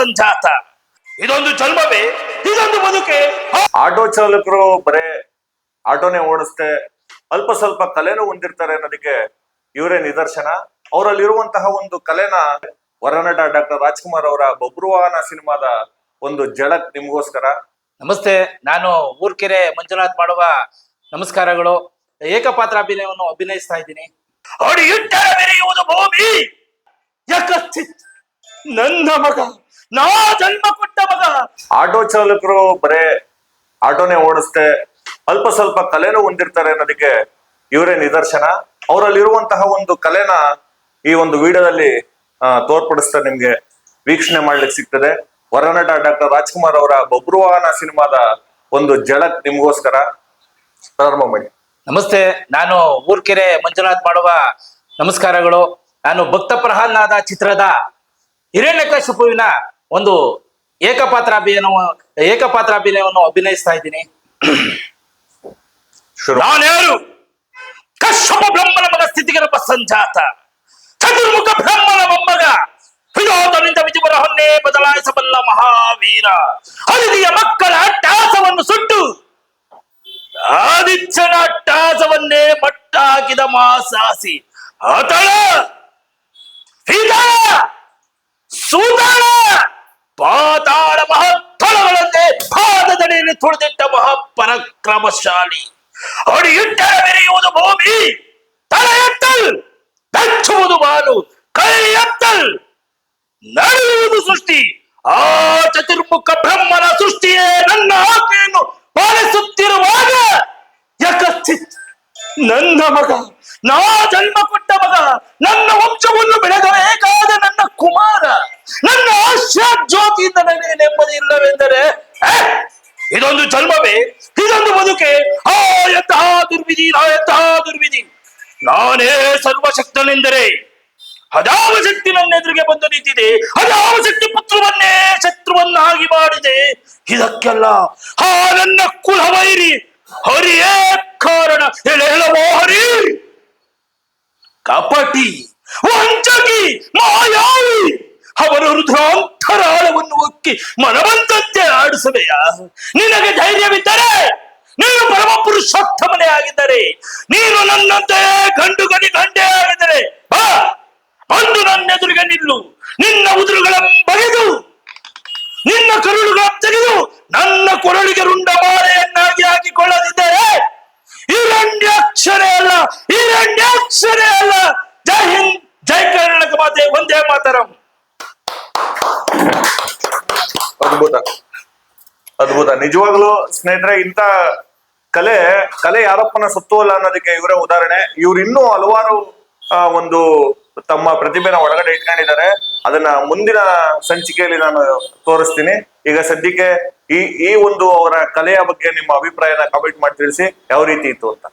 ಸಂಜಾತ. ಇದೊಂದು ಜನ್ಮವೇ ಇದೊಂದು ಬದುಕೆ. ಆಟೋ ಚಾಲಕರು ಬರೇ ಆಟೋನೇ ಓಡಿಸ್ತೆ ಅಲ್ಪ ಸ್ವಲ್ಪ ಕಲೆನೂ ಹೊಂದಿರ್ತಾರೆ ಅನ್ನೋದಕ್ಕೆ ಇವರೇ ನಿದರ್ಶನ. ಅವರಲ್ಲಿರುವಂತಹ ಒಂದು ಕಲೆನ ವರನಟ ಡಾಕ್ಟರ್ ರಾಜ್ಕುಮಾರ್ ಅವರ ಬಬ್ರುವಾಹನ ಸಿನಿಮಾದ ಒಂದು ಜಳಕ್ ನಿಮಗೋಸ್ಕರ. ನಮಸ್ತೆ ನಾನು ಊರ್ಕೆರೆ ಮಂಜುನಾಥ್ ಮಾಡುವ ನಮಸ್ಕಾರಗಳು. ಏಕಪಾತ್ರ ಅಭಿನಯವನ್ನು ಅಭಿನಯಿಸ್ತಾ ಇದ್ದೀನಿ. ಭೂಮಿ. ನನ್ನ ಮಗ. ನಾ ಜನ್ಮ ಕೊಟ್ಟ ಮಗ. ಆಟೋ ಚಾಲಕರು ಬರೇ ಆಟೋನೇ ಓಡಿಸ್ತೆ ಅಲ್ಪ ಸ್ವಲ್ಪ ಕಲೆನೂ ಹೊಂದಿರ್ತಾರೆ ಅನ್ನೋದಕ್ಕೆ ಇವರೇ ನಿದರ್ಶನ. ಅವರಲ್ಲಿರುವಂತಹ ಒಂದು ಕಲೆನ ಈ ಒಂದು ವಿಡಿಯೋದಲ್ಲಿ ತೋರ್ಪಡಿಸ್ತಾರೆ ತೋರ್ಪಡಿಸ್ತಾ ನಿಮ್ಗೆ ವೀಕ್ಷಣೆ ಮಾಡ್ಲಿಕ್ಕೆ ಸಿಗ್ತದೆ. ವರನಟ ಡಾಕ್ಟರ್ ರಾಜ್ಕುಮಾರ್ ಅವರ ಬಬ್ರುವಾಹನ ಸಿನಿಮಾದ ಒಂದು ಜಡಕ್ ನಿಮ್ಗೋಸ್ಕರ ಪ್ರಾರಂಭ ಮಾಡಿ. ನಮಸ್ತೆ ನಾನು ಊರ್ಕೆರೆ ಮಂಜುನಾಥ್ ಮಾಡುವ ನಮಸ್ಕಾರಗಳು. ನಾನು ಭಕ್ತ ಪ್ರಹ್ಲಾದ ಚಿತ್ರದ ಹಿರಣ್ಯಕಶಿಪುವಿನ ಒಂದು ಏಕಪಾತ್ರ ಅಭಿನಯ ಏಕಪಾತ್ರ ಅಭಿನಯವನ್ನು ಅಭಿನಯಿಸ್ತಾ ಇದ್ದೀನಿ. ನಾನು ನಾನ್ಯಾರು? ಕಶ್ಯಪ ಬ್ರಹ್ಮನ ಮಗ ನಮ್ಮ ಸಂಜಾತ. ಚತುರ್ಮುಖ ಬ್ರಹ್ಮನ ಮೊಮ್ಮಗ. ವಿನೋದನಿಂದ ವಿಧಿವರಹನ್ನೇ ಬದಲಾಯಿಸಬಲ್ಲ ಮಹಾವೀರ. ಹರಿದಿಯ ಮಕ್ಕಳ ಅಟ್ಟಾಸವನ್ನು ಸುಟ್ಟು ಆದಿತ್ಯನ ಅಟ್ಟಾಸವನ್ನೇ ಮಟ್ಟ ಹಾಕಿದ ಮಾಸಾಸಿ. ಆತಳ! ತುಳಿದಿಟ್ಟ ಮಹಾಪರಾಕ್ರಮಶಾಲಿ. ಅಡಿ ಇಟ್ಟರೆ ಬೆರೆಯುವುದು ಭೂಮಿ ತಲೆ ಎತ್ತಲ್ ಬೆಚ್ಚುವುದು ಕೈಯತ್ತಲ್ ಕೈ ನಡೆಯುವುದು ಸೃಷ್ಟಿ. ಆ ಚತುರ್ಮುಖ ಬ್ರಹ್ಮನ ಸೃಷ್ಟಿಯೇ ನನ್ನ ಆಜ್ಞೆಯನ್ನು ಪಾಲಿಸುತ್ತಿರುವಾಗ ಯಕಸ್ಥಿತ್ ನನ್ನ ಮಗ, ನಾ ಜನ್ಮ ಕೊಟ್ಟ ಮಗ, ನನ್ನ ವಂಶವನ್ನು ಬೆಳೆದಬೇಕಾದ ನನ್ನ ಕುಮಾರ, ನನ್ನ ಆಶಾ ಜ್ಯೋತಿಯಿಂದ ನನಗೆ ನೆಮ್ಮದಿ ಇಲ್ಲವೆಂದರೆ ಇದೊಂದು ಜನ್ಮವೇ, ಇದೊಂದು ಬದುಕೆ. ಆ ಎಂತಹ ದುರ್ವಿಧಿ ನಾ ಎಂತಹ ದುರ್ವಿಧಿ ನಾನೇ ಸರ್ವಶಕ್ತನೆಂದರೆ ಹದಾವ ಶಕ್ತಿ ನನ್ನ ಎದುರಿಗೆ ಬಂದು ನಿಂತಿದೆ ಹದಾವ ಶಕ್ತಿ ಪುತ್ರವನ್ನೇ ಶತ್ರುವನ್ನಾಗಿ ಮಾಡಿದೆ. ಇದಕ್ಕೆಲ್ಲ ಆ ನನ್ನ ಕುಲವೈರಿ, ಹರಿಯೇ ಕಾರಣ. ಹೇಳ ಹೇಳವೋ ಹರಿ ಕಪಟಿ ವಂಚಕಿ, ಮಾಯಾವಿ. ಅವರ ರುದ್ರಾಂತರಾಳವನ್ನು ಒಕ್ಕಿ ಮನವಂತಂತೆ ಆಡಿಸಬೇಯ ನಿನಗೆ ಧೈರ್ಯವಿದ್ದರೆ ನೀನು ಪರಮ ಪುರುಷೋತ್ತಮನೇ ಆಗಿದ್ದರೆ, ನೀನು ನನ್ನಂತೆ ಗಂಡು ಗಡಿ ಗಂಡೇ ಆಗಿದ್ದರೆ, ಬಾ, ಬಂದು ನನ್ನ ಎದುರಿಗೆ ನಿಲ್ಲು. ನಿನ್ನ ಉದುರುಗಳ ಬಗೆದು, ನಿನ್ನ ಕರುಳುಗಳ ತೆಗೆದು, ನನ್ನ ಕೊರಳಿಗೆ ರುಂಡ ಮಾಲೆಯನ್ನಾಗಿ ಹಾಕಿಕೊಳ್ಳದಿದ್ದರೆ ಈರಣ್ಯಾಕ್ಷರೇ ಅಲ್ಲ, ಹಿರಣ್ಯಾಕ್ಷರೇ ಅಲ್ಲ. ಜೈ ಹಿಂದ್, ಜೈ ಕರ್ನಾಟಕ ಮಾತೆ, ಒಂದೇ ಮಾತರಂ. ಅದ್ಭುತ. ಅದ್ಭುತ. ನಿಜವಾಗ್ಲೂ ಸ್ನೇಹಿತರೆ ಇಂತ ಕಲೆ ಕಲೆ ಯಾರಪ್ಪನ ಸತ್ತು ಅಲ್ಲ ಅನ್ನೋದಕ್ಕೆ ಇವರ ಉದಾಹರಣೆ. ಇವ್ರು ಇನ್ನೂ ಹಲವಾರು ಒಂದು ತಮ್ಮ ಪ್ರತಿಭೆನ ಒಳಗಡೆ ಇಟ್ಕೊಂಡಿದ್ದಾರೆ. ಅದನ್ನ ಮುಂದಿನ ಸಂಚಿಕೆಯಲ್ಲಿ ನಾನು ತೋರಿಸ್ತೀನಿ. ಈಗ ಸದ್ಯಕ್ಕೆ ಈ ಈ ಒಂದು ಅವರ ಕಲೆಯ ಬಗ್ಗೆ ನಿಮ್ಮ ಅಭಿಪ್ರಾಯನ ಕಮೆಂಟ್ ಮಾಡಿ ತಿಳಿಸಿ, ಯಾವ ರೀತಿ ಇತ್ತು ಅಂತ.